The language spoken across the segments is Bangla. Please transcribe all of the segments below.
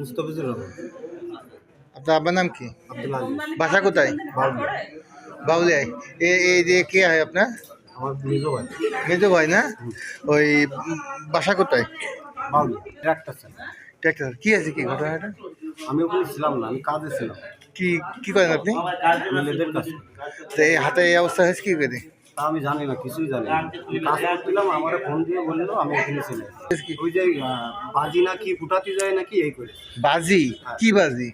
মুস্তাফিজুর রহমান। আপনার আব্বার নাম কি? আব্দুল আজিজ। বাসা কোথায়? বাউলি বাউলিয়ায়। এ এই যে কে হয় আপনার? আমার ভাই। মেজো ভাই না? ওই বাসা কোথায়? বাউলি ট্রাক্টর ট্রাক্টর। কি আছে কি ঘটনাটা? আমি ওখানে ছিলাম না আমি কাজে ছিলাম। কি কি করেন আপনি? তো এই হাতে এই অবস্থা হয়েছে কি করে? তা আমি জানি না কিছুই জানি না। আমি কাজ করছিলাম আমার ফোন দিয়ে বলল আমি এখানে ছিলাম ওই যে আহ, বাজি নাকি ফুটাতে যায় নাকি এই করে। বাজি? কি বাজি?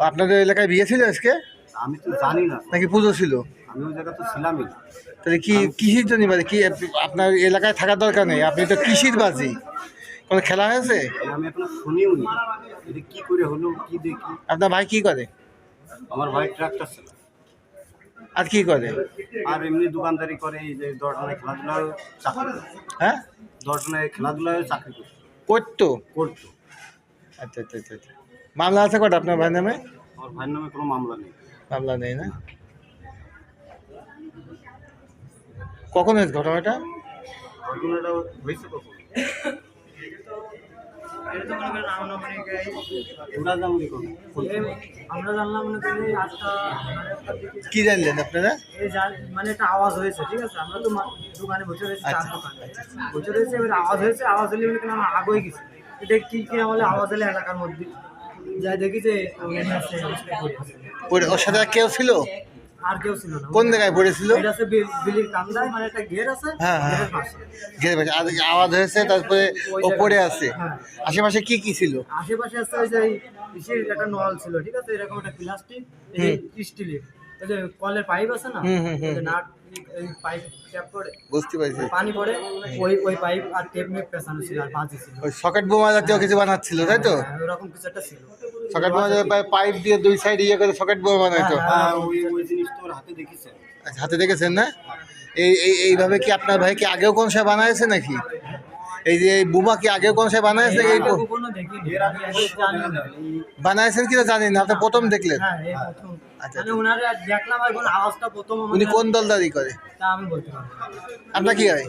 আপনাদের এলাকায় বিয়ে ছিল আজকে? আমি তো জানি না। নাকি পুজো ছিল? আমি ওই জায়গা তো ছিলামই না। তাহলে কি কৃষির জন্য বাজি? কি আপ- আপনার এলাকায় থাকার দরকার নেই? আপনি তো কৃষির বাজি। কোনো খেলা হয়েছে? আমি এখনও শুনিও নি। এটা কি করে হলো কি দেখি? আপনার ভাই কি করে? আমার ভাই ট্রাক্টর চালায়। আর কি করে? আর এমনি দোকানদারি করে এই যে দর্শনায় খেলাধুলায় চাকরি করে। হ্যাঁ? দর্শনায় খেলাধুলায় চাকরি করে। করতো? করতো। আচ্ছা আচ্ছা আচ্ছা আচ্ছা। মামলা আছে কটা আপনার ভাই নামে? আমার ভাইয়ের নামে কোনো মামলা নেই। মামলা নেই না? কখন হয়েছে ঘটনাটা? ঘটনাটা হয়েছে কখন তোরা জানলি কখন আমরা জানলাম মনে করি আটটা সাড়ে আটটার দিকে কি জানলেন আপনারা? মানে একটা আওয়াজ হয়েছে ঠিক আছে? আমরা তো দোকানে বসে রয়েছি চার দোকানে। বসে রয়েছে এবার আওয়াজ হয়েছে আওয়াজ হলে মনে করি আমরা আগে গেছি। এটা কি কি বলে আওয়াজ হলে এলাকার মধ্যে। যাই দেখি যে। ওর সাথে কেউ ছিল? আর কেউ ছিল না। কোন জায়গায় পড়েছিল? এটা আছে বিলির কান্দায় মানে একটা ঘের আছে হ্যাঁ, হ্যাঁ। ঘেরের পাশে। আর আওয়াজ হয়েছে তারপরে ও পড়ে আছে। হ্যাঁ। আশেপাশে কি কি ছিল? আশেপাশে আছে ওই যে ইসের একটা নল ছিল ঠিক আছে? এরকম একটা প্লাস্টিক স্টিলের। ওই যে কলের পাইপ আছে না? নাট পাইপ ট্যাপ করে। বুঝতে পারছি। পানি পড়ে ওই ওই পাইপ আর টেপ পেছানো ছিল আর বাজি ছিল। ওই সকেট বোমা জাতীয় কিছু বানাচ্ছিল তাই তো? ওরকম কিছু একটা ছিল। সকেট বোমা জাতীয় পাইপ দিয়ে দুই সাইড ইয়ে করে সকেট বোমা বানাইতো ওই ওই জিনিস তোর হাতে আচ্ছা, হাতে দেখেছেন না? এই এই এইভাবে কি আপনার ভাই কি আগেও কোন সে বানাইছে নাকি? এই যে এই বোমা কি আগেও কোন সে বানাইছে? এই। বানাইছেন কিনা জানি না আপনি প্রথম দেখলেন? হ্যাঁ আচ্ছা, মানে প্রথম উনি কোন দলদারি করে? তা আমি বলতে পারব না। আপনার কি হয়?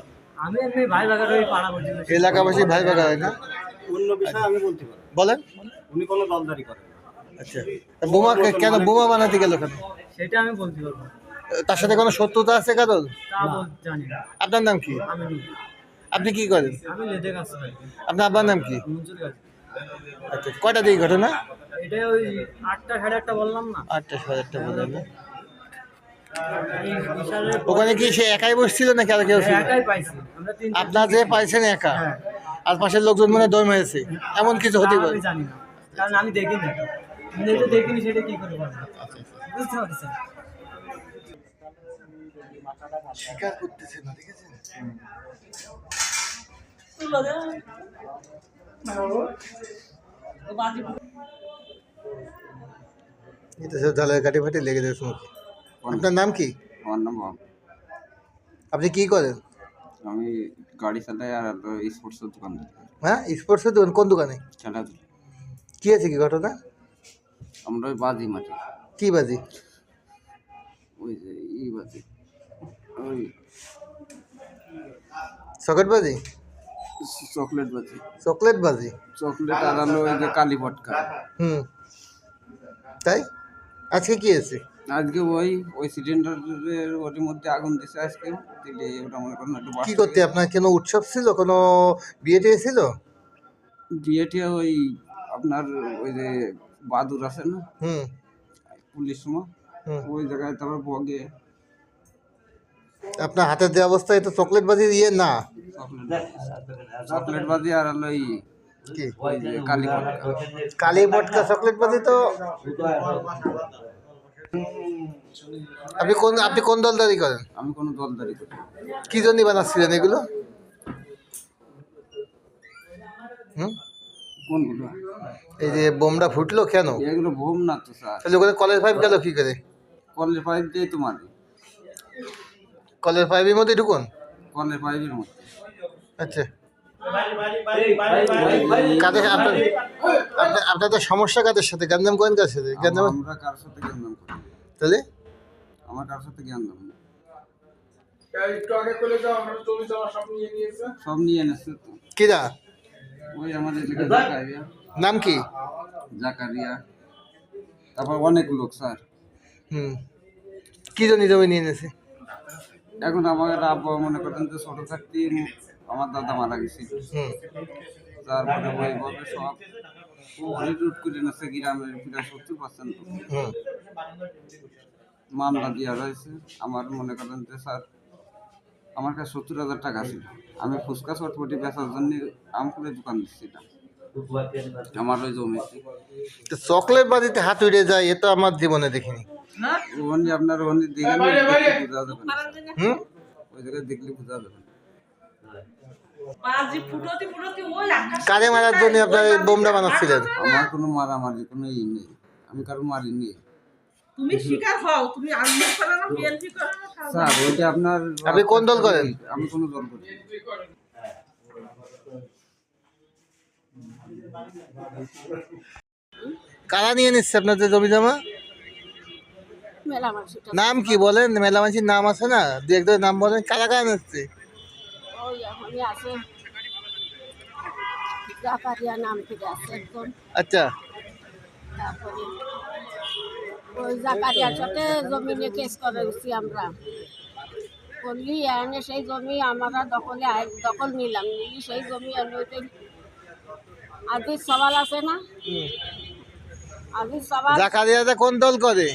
এলাকাবাসী ভাই বাগা হয় না? অন্য বিষয়ে আমি বলতে পারি বলেন। উনি কোনো দলদারি করেন আচ্ছা। তা বোমা কে- কেন বোমা বানাতে গেল কেন? সেটা আমি বলতে পারব না। তার সাথে কোনো শত্রুতা আছে কারণ তা বল জানি না। আপনার নাম কি? আমি নি। আপনি কি করেন? আমি লেদে কাজ পাই আপনার আব্বার নাম কি? মঞ্জুর কাজ। আচ্ছা কয়টা দিকে ঘটনা? এটা ওই আটটা সাড়ে আটটা বললাম না। আটটা সাড়ে আটটা বললেন না? এই বিশালের ওখানে কি সে একাই বসছিল নাকি আর কেউ ছিল? একাই পাইছি। আমরা তিন আপনার যে পাইছেন একা হ্যাঁ। আর পাশের লোকজন মনে হয় দম হয়েছে। এমন কিছু হতে তা পারে। আমি জানি না। কারণ আমি দেখিনি। দেখিনি সেটা কি করে বলব বুঝতে পারছেন? স্বীকার করতেছে না এটা সব ঝালের কাটি ফাটি লেগে যাচ্ছে মুখে আপনার নাম কি? আমার নাম আপনি কি করেন? আমি গাড়ি চালাই আর স্পোর্টসের দোকান। দিই। হ্যাঁ স্পোর্টসের দোকান কোন দোকানে? খেলাধুলা। কি আছে কি ঘটনা? আমরা ওই বাজি মাটি। কি বাজি? ওই যে ই বাজি। ওই সকেট বাজি? চকলেট বাজি। চকলেট বাজি? চকলেট আর হলো ওই যে কালী পটকা হুম। তাই? আজকে কি আছে? আজকে ওই ওই সিলিন্ডারের ওর মধ্যে আগুন দিছে আজকে। দিলে ওটা মনে করেন একটু কি করতে? আপনার কোনো উৎসব ছিল? কোনো বিয়ে টিয়ে ছিল? বিয়েটিয়া ওই আপনার ওই যে বাদুর আছে না? হুম। পুলিশ সময় ওই জায়গায় তারপর বগে। আপনার হাতের যে অবস্থা এটা চকলেট বাজি ইয়ে না? চকলেট বাজি আর হলো যে কালী বটকা চকলেট বাজি তো? আপনি কোন আপনি কোন দলদারি করেন? আমি কোনো দলদারি করি। কি জন্য বানাচ্ছিলেন এগুলো? হুম? কোনগুলো? এই যে বোমটা ফুটলো কেন? এগুলো ভোম না তো স্যার। তাহলে ওখানে কলের পাইপ গেল কি করে? কলের পাইপ দিয়ে তো মারি কলের পাইপের মধ্যে ঢুকুন। কলের পাইপের মধ্যে। আচ্ছা। কাদের আপনার আপনাদের সমস্যা কাদের সাথে? গ্যান্দাম করেন কার সাথে? গ্যান্দাম আমরা কার সাথে জ্ঞানদাম করি তাহলে? আমার কার সাথে নেই। একটু আগে করে যাও আমরা চল্লিশ আমার সব নিয়ে নিয়েছে। সব নিয়ে এনেছে তো। কিরা? ওই আমাদের এদিকে দেখায় নাম কি? জাকারিয়া। তারপর অনেক লোক স্যার। হুম। কি জন্য জমি নিয়ে নিয়েছে এখন আমার আব্বা মনে করেন যে ছোট থাকতে আমার দাদা মারা গেছিল তারপরে ওইভাবে সব। রিক্রুট করে নিচ্ছে গ্রামের প্রায় সত্তর পার্সেন্ট। হুম। মামলা দেওয়া রয়েছে। আমার মনে করেন যে স্যার আমার কাছে সত্তর হাজার টাকা ছিল। আমি ফুচকা চটপটি বেচার জন্য আমকুলের দোকান দিচ্ছিলাম আমার ওই জমিতে তো চকলেট বাড়িতে হাত উড়ে যায় এ তো আমার জীবনে দেখিনি। ওখানে আপনার ওখানে দেখে নিলে দেখলে বোঝা যাবে না। হুম? ওই জায়গায় দেখলে বোঝা যাবে কারে মারার জন্য আপনার বোমটা বানাচ্ছিলেন। আমার কোনো মারামারি কোনো ই নেই। আমি কারও মারিনি। তুমি শিকার হও তুমি আনন্দ করো না বিএনপি করো না স্যার ওইটা আপনার আপনি কোন দল করেন? আমি কোনো দল করি কারা নিয়ে নিচ্ছে আপনাদের জমি জমা? নাম কি বলেন? মেলামাছির নাম আছে না? দু একজন নাম বলেন কারা কারা নিচ্ছে? আচ্ছা। ওই জাকারিয়ার সাথে জমি নিয়ে কেস করে উঠছি আমরা। করলি এনে সেই জমি আমরা দখলে দখল নিলাম। নিলি সেই জমি আদির সওয়াল আছে না? আদির সওয়াল জাকারিয়াটা কোন দল করে?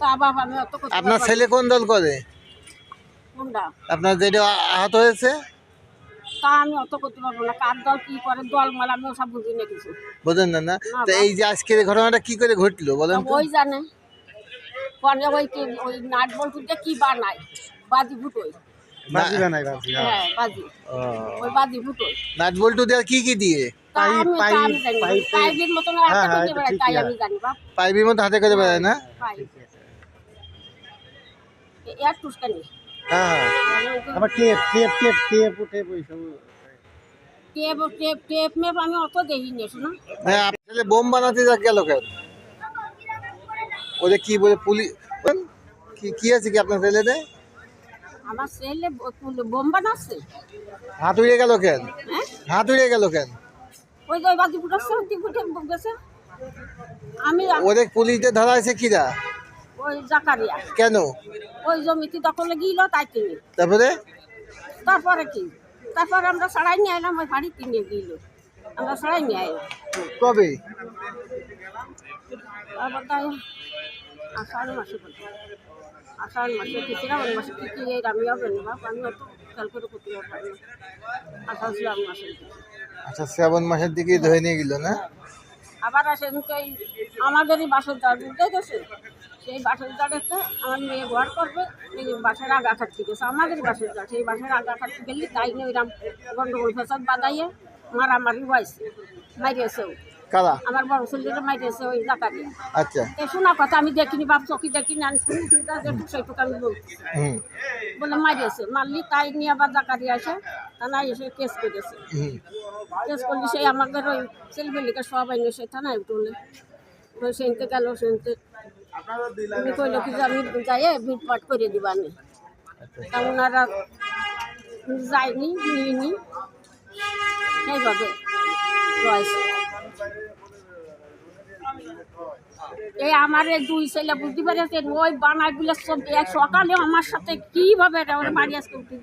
তা আমি অত আপনার ছেলে কোন দল করে? কোনটা? আপনার যেটা আহত হয়েছে? তা আমি অত করতে পারব না। কার দল কি করে দল মাল আমি ওসব বুঝি না কিছু। বোঝেন না না? তো এই যে আজকের ঘটনাটা কি করে ঘটলো বলেন তো। ওই জানে। পরে ওই কি ওই নাট কি বানায়? বাজি ফুটোই বাজি হ্যাঁ। বাজি। ওই বাজি ফুটোই নাট বল্টু কি কি দিয়ে। পাইপের মতন হাতে করে বেড়ায় না? পাইপ। এয়ার টুসকানি হ্যাঁ, হ্যাঁ আবার tape tape tape tape tape tape tape আমি অত দেখিনি হ্যাঁ বোম বানাতে ওদের কি বলে পুলিশ কি কি আছে কি আপনার ছেলেদের? আমার ছেলে বোম বানাচ্ছে? হাত উড়ে হ্যাঁ? হাত উড়ে ওই বাকি আমি ওদের ধরা আছে কিরা? ওই জাকারিয়া। কেন? ওই জমিতে দখলে গিল তাই তিনি তারপরে? তারপরে কি? তারপরে আমরা সরাই নিয়ে এলাম ওই বাড়ি কিনে দিল আমরা সরাই নিয়ে এলাম কবে? তারপর তাই আষাঢ় মাসে আষাঢ় মাসে কি শ্রাবণ মাসে কি কি এই আমি হবে না বাপ আমি অত খেয়াল করে করতে পারি আষাঢ় শ্রাবণ মাসে আচ্ছা শ্রাবণ মাসের দিকেই ধরে নিয়ে গেল না? আবার আসে ওই আমাদেরই বাসের তার বুঝতে গেছে সেই। বাসের দাঁড়েতে আমার মেয়ে ঘর করবে, এই বাসের আগা খাচ্ছি গেছে আমাদেরই বাসের দাঁড় সেই বাসের আগা খাচ্ছি গেলি তাই নিয়ে ওইরকম গন্ডগোল ফেসাদ বাদাইয়ে মারামারি হয়েছে মারিয়েছেও কারা? আমার বড় ছেলেটা মারিয়েছে ওই জাকারি আচ্ছা। এ শোনা কথা আমি দেখিনি বাপ চকি দেখিনি আমি শুনি শুনতে দেখি সেইটুকু আমি বলছি। বলে মারিয়েছে মারলি তাই নিয়ে আবার জাকারি আসে থানায় এসে কেস করেছে। কেস করলি সেই আমাদের ওই ছেলেবেলিকে সবাই নিয়ে সে থানায় তুলে ওই সেনতে গেল সেনতে আমি কইলো কি যে আমি যাই ভিটপাট করে দিবানি তা ওনারা যায়নি নিইনি সেইভাবে রয়েছে এই আমার দুই ছেলে বুঝতে পেরেছেন, ওই বানাগুলো সব সকালে আমার সাথে কীভাবে বাড়ি আসতে উঠে